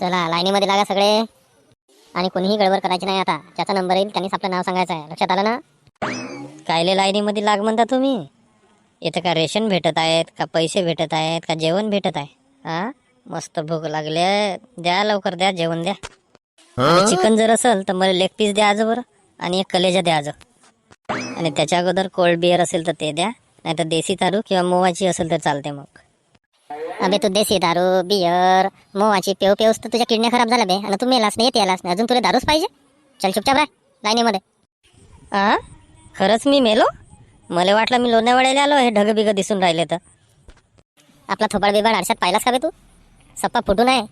चला लाईनीमध्ये लागा सगळे. आणि कोणीही गडबड करायची नाही आता. ज्याचा नंबर येईल त्यांनीच आपलं नाव सांगायचं आहे. लक्षात आलं ना? कायले लाईनीमध्ये लाग म्हणता तुम्ही? इथं का रेशन भेटत आहेत का पैसे भेटत आहेत का जेवण भेटत आहे? हा मस्त भूक लागली आहे. द्या लवकर द्या जेवण द्या. आणि चिकन जर असेल तर मला लेग पीस द्या आज बरं आणि एक कलेजा द्या आज आणि त्याच्या अगोदर कोल्ड बिअर असेल तर ते द्या नाही तर देसी दारू किंवा मोवाची असेल तर चालते मग. अबे तू देसी दारू बियर मोवाची पेव पेवस तर तुझ्या किडण्या खराब झाल्या बे. आणि तू मेलास नाही येते आलास नाही अजून तुला दारूच पाहिजे? चल चुपचाप राह लाईनीमध्ये. आ? खरंच मी मेलो? मला वाटलं मी लोणावळ्याला आलो हे ढग बिग दिसून राहिले तर. आपला थोबाड बिबाड आरशात पाहिलास का बे तू? सप्पा फुटून आहे.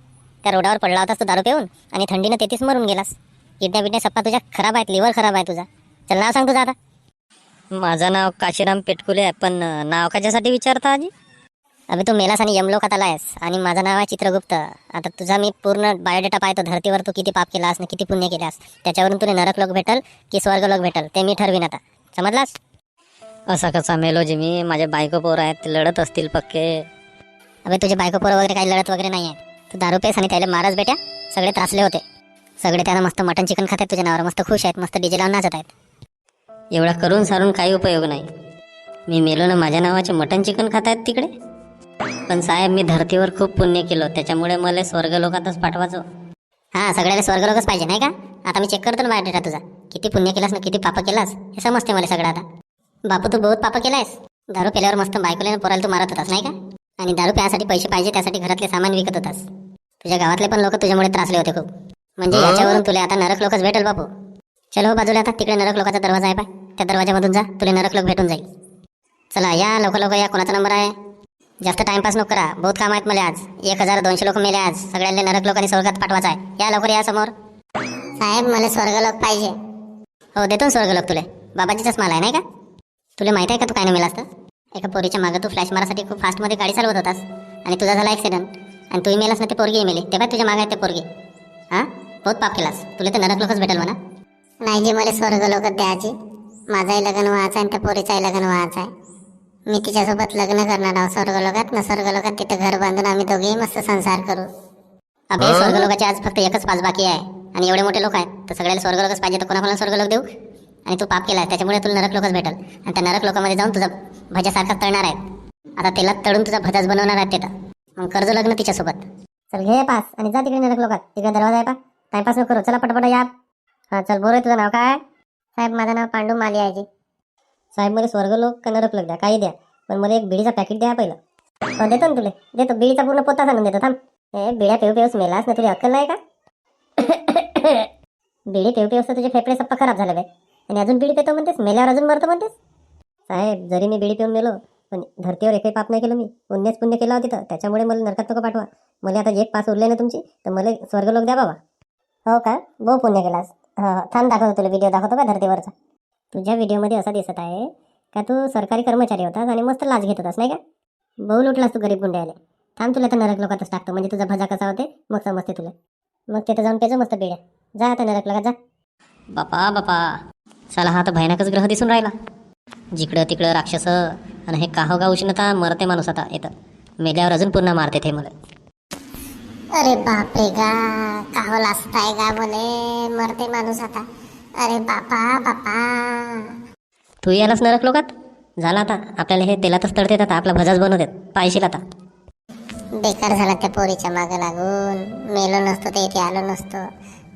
त्या रोडावर पडला होतास तू दारू पिऊन आणि थंडीनं तेथीच मरून गेलास. किडण्या बिडण्या सप्पा तुझ्या खराब आहेत लिव्हर खराब आहे तुझा. चल नाव सांग तुझं आता. माझं नाव काशीराम पेटकुले आहे पण नाव कशासाठी विचारता आजी? अबे तू मेलास आणि यमलोकात आलायस आणि माझं नाव आहे चित्रगुप्त. आता तुझा मी पूर्ण बायोडेटा पाहतो. धर्तीवर तू किती पाप केलास आणि किती पुण्य केलास. त्याच्यावरून तुला नरक लोक भेटल की स्वर्ग लोक भेटल. ते मी ठरवीन आता. समजलास? असा कसा मेलो जी मी माझे बायको पोर आहेत ते लढत असतील पक्के. अबे तुझे बायको पोरं वगैरे काही लढत वगैरे नाही आहे तू दारू पेस आणि त्याला मारच बेट्या. सगळे त्रासले होते. सगळे त्यांना मस्त मटन चिकन खातात तुझ्या नावावर. मस्त खुश आहेत मस्त डीजे लावून नाचत आहेत. एवढा करून सारून काही उपयोग नाही. मी मेलो ना माझ्या नावाचे मटन चिकन खात आहेत तिकडे? पण साहेब मी धर्तीवर खूप पुण्य केलं. त्याच्यामुळे मला स्वर्ग लोकातच पाठवायचं. हा सगळ्याला स्वर्ग लोकच पाहिजे नाही का? आता मी चेक करतो ना बायोडेटा तुझा. किती पुण्य केलास ना किती पाप केलास? हे समजते मला सगळं आता. बापू तू बहुत पाप केलायस? दारू पेल्यावर मस्त बायकोले आणि पोराला तू मारत होतास नाही का? आणि दारू प्यासाठी पैसे पाहिजे त्यासाठी घरातले सामान विकत होतास. तुझ्या गावातले पण लोक तुझ्यामुळे त्रासले होते खूप. म्हणजे याच्यावरून तुला आता नरक लोकच भेटेल बापू. चलो हो बाजूला आता तिकडे नरक लोकांचा दरवाजा आहे पाय त्या दरवाजामधून जा तुला नरक लोक भेटून जाईल. चला या लवकर लवकर या. कोणाचा नंबर आहे? जास्त टाइमपास नको करा. बहुत काम आहेत मला आज. एक हजार दोनशे लोक मेले आज. सगळ्यांना नरक लोकांनी स्वर्गात पाठवायचा आहे या लवकर या समोर. साहेब मला स्वर्ग लोक पाहिजे. हो देतो ना स्वर्ग लोक तुले. बाबाजीचाच माल आहे नाही का? तुला माहीत आहे का तू काय नाही तर? एका पोरीच्या मागं तू फ्लॅश मारासाठी खूप फास्टमध्ये गाडी चालवत होतास. आणि तुझा झाला ॲक्सिडेंट आणि तू मेलास ना ते पोरगी मेली. तेव्हा तुझ्या मागे ते पोरगी. हां? बहुत पाप केलास. तुला ते नरक लोकच भेटेल म्हणा. नाही जे मला स्वर्ग लोक द्यायचे. माझाही लग्न व्हायचं आणि त्या पोरीचाही लग्न व्हायचं आहे. मी तिच्यासोबत लग्न करणार आहोत स्वर्ग लोकात ना स्वर्ग लोकात तिथं घर बांधून आम्ही दोघेही मस्त संसार करू. अबे स्वर्ग लोकाची आज फक्त एकच पाच बाकी आहे. आणि एवढे मोठे लोक आहेत तर सगळ्याला स्वर्ग लोकच पाहिजे तर कोणाकोणाला स्वर्ग लोक देऊ? आणि तू पाप केला त्याच्यामुळे तुला नरक लोकच भेटल. आणि त्या नरक लोकांमध्ये जाऊन तुझा भजासारखा तळणार आहेत आता तेलात तळून तुझा भजाच बनवणार आहेत तिथं. मग कर्ज लग्न तिच्यासोबत. चल घे पास. आणि जा तिकडे नरक लोकात. तिकडे दरवाजा आहे पा. टाइमपास नको करू. चला पटपट या. हां चल बोर तुझं नाव काय? साहेब माझं नाव पांडू माली आहे जी साहेब मला स्वर्ग लोक का नरक लोक द्या काही द्या पण मला एक बिडीचा पॅकेट द्या पहिलं. हो देतो ना तुले देतो बिडीचा पूर्ण पोता सांगून देतो थांब. ए बिड्या पेव पेवस मेलास ना तुला अक्कल नाही का? बिडी पेव पेवस तुझे फेफडे सप्पा खराब झाले बे. आणि अजून बिडी पेतो म्हणतेस मेल्यावर अजून मरतो म्हणतेस? साहेब जरी मी बिडी पिऊन मेलो पण धरतीवर एकही पाप नाही केलं मी. पुण्यच पुण्य केलं होतं तिथं त्याच्यामुळे मला नरकात नको पाठवा. मला आता एक पास उरले ना तुमची तर मला स्वर्ग लोक द्या बाबा. हो का? बहु पुण्य केलास. हा थांब दाखवतो तुला व्हिडिओ दाखवतो का धरतीवरचा? तुझ्या व्हिडिओमध्ये असं दिसत आहे का तू सरकारी कर्मचारी होतास आणि मस्त लाच घेत होतास नाही का? बहु लुटलास तू गरीब गुंड्याले थांब तुला तर नरक लोकातच टाकतो म्हणजे तुझा भजा कसा होते? मग समजते तुला. मग तिथं जाऊन पेजो मस्त बिड्या. जा आता नरक लोकात जा. बापा बापा. चला हा तर भयानकच ग्रह दिसून राहिला. जिकडं तिकडं राक्षस आणि हे काहो का उष्णता मरते माणूस आता येतं मेल्यावर अजून पुन्हा मारते ते मला. अरे बापरे गा काहो लाजताय गा बोले मरते माणूस आता. अरे बापा बापा तू यालाच नरक लोकात? झाला आता. आपल्याला हे तेलातच तळतेत आता. आपला भजाच बनवतात. पाहिशील आता. बेकार झाला त्या पोरीच्या मागं लागून. मेलो नसतो ते इथे आलो नसतो.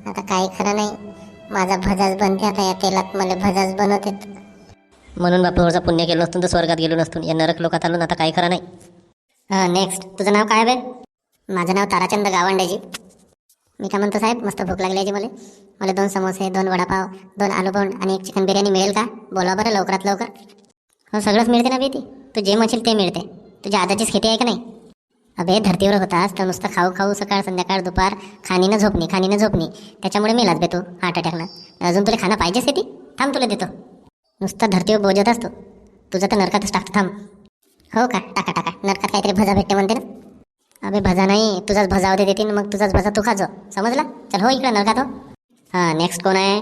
आता काही खरं नाही. माझा भजाच बनते आता या तेलात. मला भजाच बनवते म्हणून बापूचा पुण्य केलं नसतं तर स्वर्गात गेलो नसतो या नरक लोकात आलो आता काही खरं नाही. नेक्स्ट तुझं नाव काय बे? माझं नाव ताराचंद गावंडेजी. मी काय म्हणतो साहेब मस्त भूक लागली आहे मला. मला दोन समोसे दोन वडापाव दोन आलू बोंड आणि एक चिकन बिर्याणी मिळेल का? बोला बरं लवकरात लवकर. हो सगळंच मिळते ना बी ती तू जे म्हणशील ते मिळते. तुझ्या आताचीच खेती आहे का नाही? अबे धर्तीवर होतास तर नुसतं खाऊ खाऊ सकाळ संध्याकाळ दुपार खाणीनं झोपणी खाणीनं झोपणी. त्याच्यामुळे मेलाच बे तू हार्ट अटॅकनं अजून तुला खाणं पाहिजेच आहे ती? थांब तुला देतो. नुसता धर्तीवर बोजत असतो. तुझं तर नरकातच टाकतो थांब. हो का? टाका टाका. नरकात काहीतरी भजा भेटते म्हणते ना. अबे भजा नाही तुझाच भजा होते देतील मग तुझाच भजा तू खाजो. समजला? चल हो इकडं नरकात तो हां नेक्स्ट कोण आहे?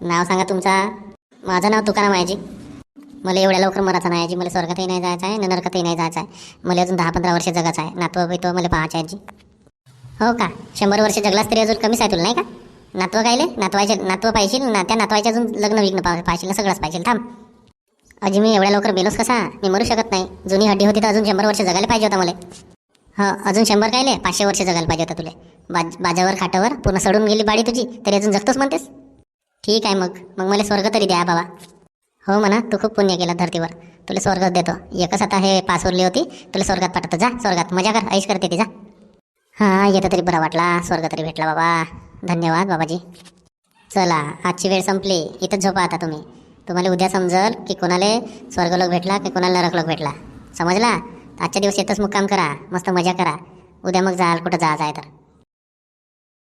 नाव सांगा तुमचा. माझं नाव तुकाराम आहे जी मला एवढ्या लवकर मरायचं नाही जी मला स्वर्गातही नाही जायचं आहे न नरकातही नाही जायचं आहे. मला अजून दहा पंधरा वर्ष जगाचा आहे. नातव बितवं मला पाहायचं आहे जी हो का? शंभर वर्ष जगलास तरी अजून कमीच आहे तुला नाही का? नातवं कायले? नातवायचे नातवं पाहिजे ना त्या नातवायचे अजून लग्न विघ्न पा पाहिजे सगळंच पाहिजे थांब. अजी मी एवढ्या लवकर मेलोच कसा? मी मरू शकत नाही. जुनी हड्डी होती तर अजून शंभर वर्ष जगायला पाहिजे होता मला. हो अजून शंभर कायले पाचशे वर्ष जगायला पाहिजे होता तुले. बाज बाजावर खाटावर पूर्ण सडून गेली बाडी तुझी तरी अजून जगतोच म्हणतेस? ठीक आहे मग मग मला स्वर्ग तरी द्या बाबा. हो म्हणा तू खूप पुण्य केलं धरतीवर. तुला स्वर्गात देतो. एकच आता हे पास उरली होती तुला स्वर्गात पाठवतो. जा स्वर्गात. मजा कर ऐश करते ती जा. हां येतं तरी बरा वाटला. स्वर्ग तरी भेटला बाबा. धन्यवाद बाबाजी. चला आजची वेळ संपली. इथंच झोपा आता तुम्ही. तुम्हाला उद्या समजल की कोणाला स्वर्गलोक भेटला की कोणाला नरकलोक भेटला. समजला? आजच्या दिवस येतच मुक्काम करा मस्त मजा करा. उद्या मग जाल कुठं जा जाय तर.